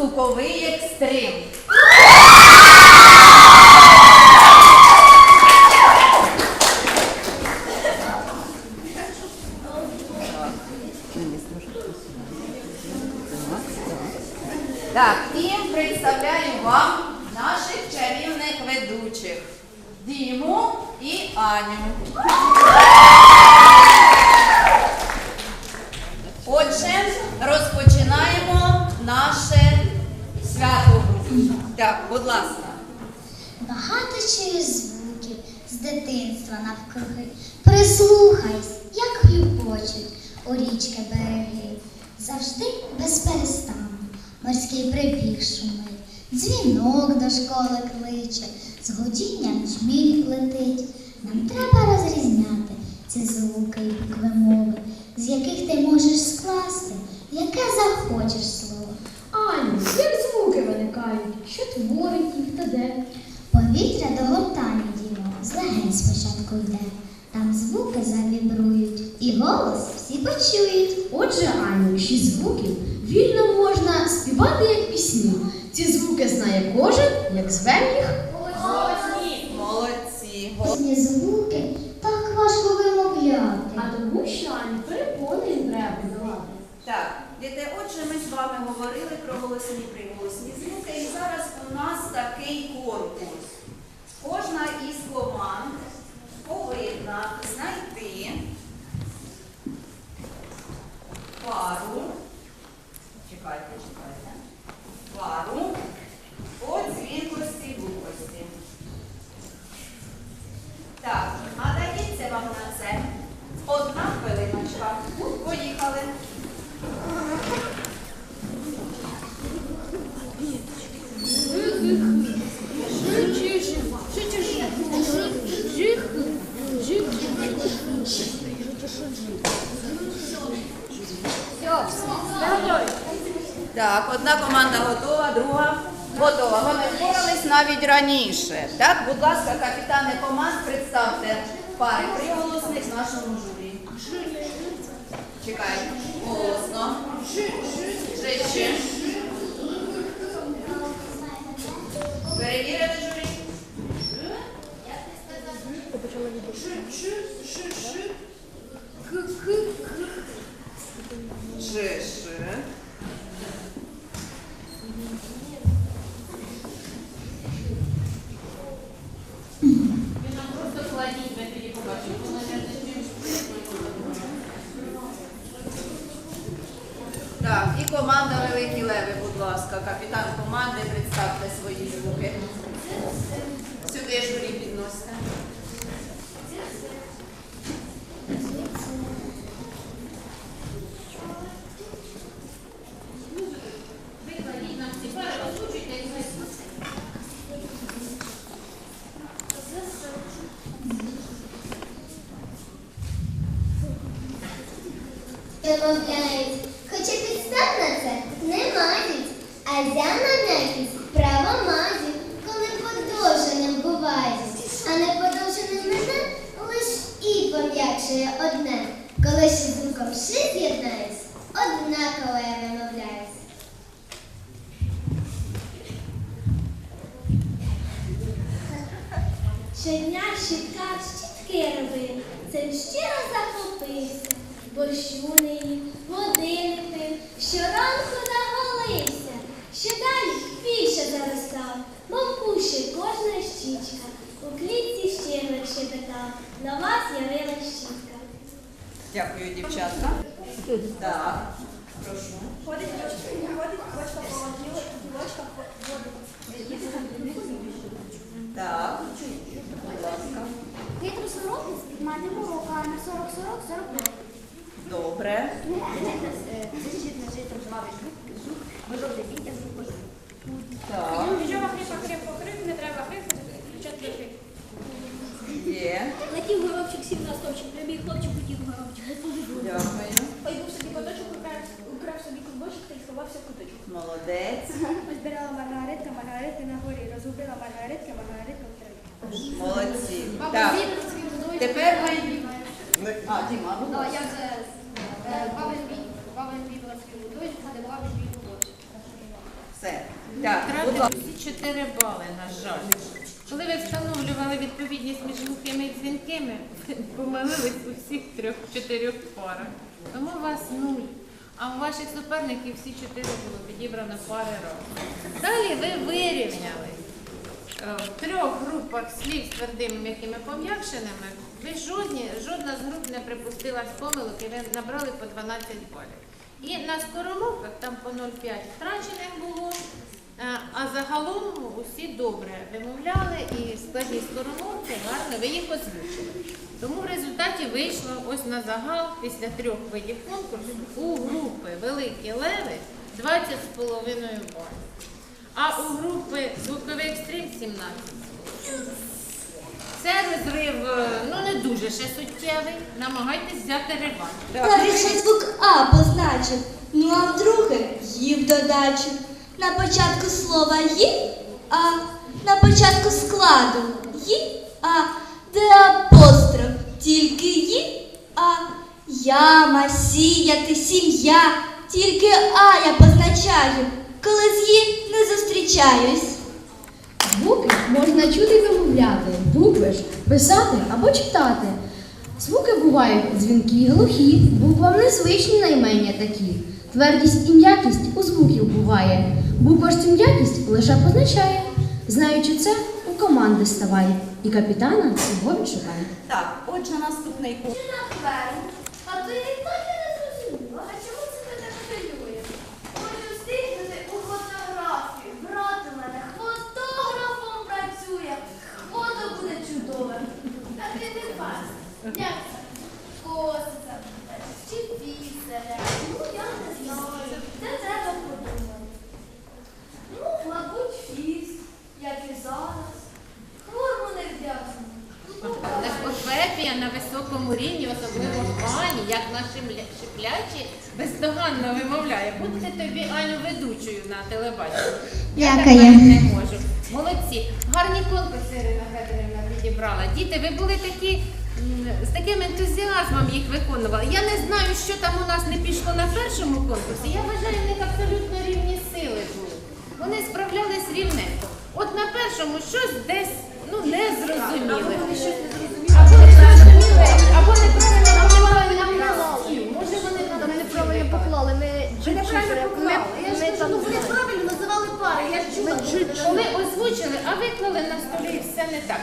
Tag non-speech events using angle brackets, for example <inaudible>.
звуковий екстрим. Так, і представляю вам наших чарівних ведучих Діму і Аню. Отже, розпочинаємо Так, будь ласка. Багато чуєш звуків з дитинства навкруги. Прислухайся, як хлюпочуть у річки береги. Завжди без перестану морський прибіг шумить, дзвінок до школи кличе, з гудінням чміль летить. Нам треба розрізняти ці звуки і букви мови, з яких ти можеш скласти, яке захочеш слово. Аню, як звуки виникають? Що творить їх та де? Повітря до гортані діло, з легень спочатку йде. Там звуки завібрують, і голос всі почують. Отже, Аню, шість звуків вільно можна співати як пісні. Ці звуки знає кожен, як зве їх. Молодці. Голосні звуки так важко вимовляти. А тому що Аню перепони треба подолати. Так, діти, отже, ми з вами говорили про голосні приголосні звуки, і зараз у нас такий конкурс. Кожна із команд повинна знайти claro Так, одна команда готова, друга готова. Вони впорались навіть раніше. Так, будь ласка, капітани команд, представте пари приголосних нашому журі. Чекайте. Голосно. Швидше. Перевірили журі? Ши, ши. Так, і команда Великі Леви, будь ласка. Капітан команди, представте свої звуки. Сюди журі підносите. Вимовляють, хоча підстав на це не мають, а зя на некість право мають, коли подовженим бувають, а не подовженим мене лиш і пом'якшує одне, коли ще звуком ши з'єднаюсь, однаково я вимовляюсь. Щодня щітка щітки робив, цим щиро захопився, борщу нині, Дякую, дівчатка. Так, прошу. Ходить дочка, ходить дочка по тілу, дочка ходить. Так, будь ласка. Хитру сороку з-під мати морока, на 40 40 45. Добре. Так, горобчик. Пойду собі куточок, украв, собі куточок та й сховався в куточок. Молодець. Збирала маргаретка, маргаретка на горі, розгубила маргаретка, маргаретка в траві. Молодці. Так, тепер ми... А, Діма, будь А, я це, е, баба звідти, баба звідти свій водою, а баба звідти водою. Все. Так, будь ласка. Всі чотири бали, на жаль. Коли ви встановлювали відповідність між глухими і дзвінкими, <laughs> помилились у всіх трьох-чотирьох парах. Тому у вас нуль. А у ваших суперників всі чотири було підібрано пари разом. Далі ви вирівняли. Е, В трьох групах слів з твердими м'якими пом'якшеними ви жодні, жодна з груп не припустила помилок і ви набрали по 12 балів. І на скоромовках там по 0,5 втрачених було, а загалом усі добре вимовляли і складні скоромовки гарно ви їх озвучили. Тому в результаті вийшло ось на загал після трьох видів конкурсу у групи Великі Леви 20,5 балів. А у групи звуковий екстрим 17. Це розрив е, ну не дуже ще суттєвий. Намагайтесь взяти реванш. Перший звук А позначив, ну а вдруге їв додачу. На початку слова ї, а на початку складу ї, а де апостроф, тільки ї, а яма, сіяти, сім'я, тільки А я позначаю, коли з ї не зустрічаюсь. Звуки можна чути і вимовляти, букви ж писати або читати. Звуки бувають дзвінкі і глухі, буквам незвичні наймення такі. Твердість і м'якість у звуків буває. Буква ж цю м'якість лише позначає. Знаючи це, у команди ставай. І капітана свого відшукай. Так, отже, наступний конкурс. А то я і не зрозуміла. А чому це мене хвилює? Хочу встигнути у фотографію. Брат у мене фотографом працює. Фото буде чудове. А ти не бачиш. Як це? Коситься. Чи після? Ну, я не знаю. Це треба подумати. Ну, мабуть, фіст, як і зараз. Форму не вдячна. Легкофепія на високому рівні, особливо в Ані, як наші шиплячі, бездоганно вимовляє. Будьте тобі Аню ведучою на телебаченні. Я так навіть не можу. Молодці. Гарні конкурси Ірина Федорівна підібрала. Діти, ви були такі з таким ентузіазмом їх виконували. Я не знаю, що там у нас не пішло на першому конкурсі. Я вважаю, в них абсолютно рівні сили були. Вони справлялись рівненько. От на першому щось десь ну не зрозуміли. Коли озвучили, а виклали на столі все не так.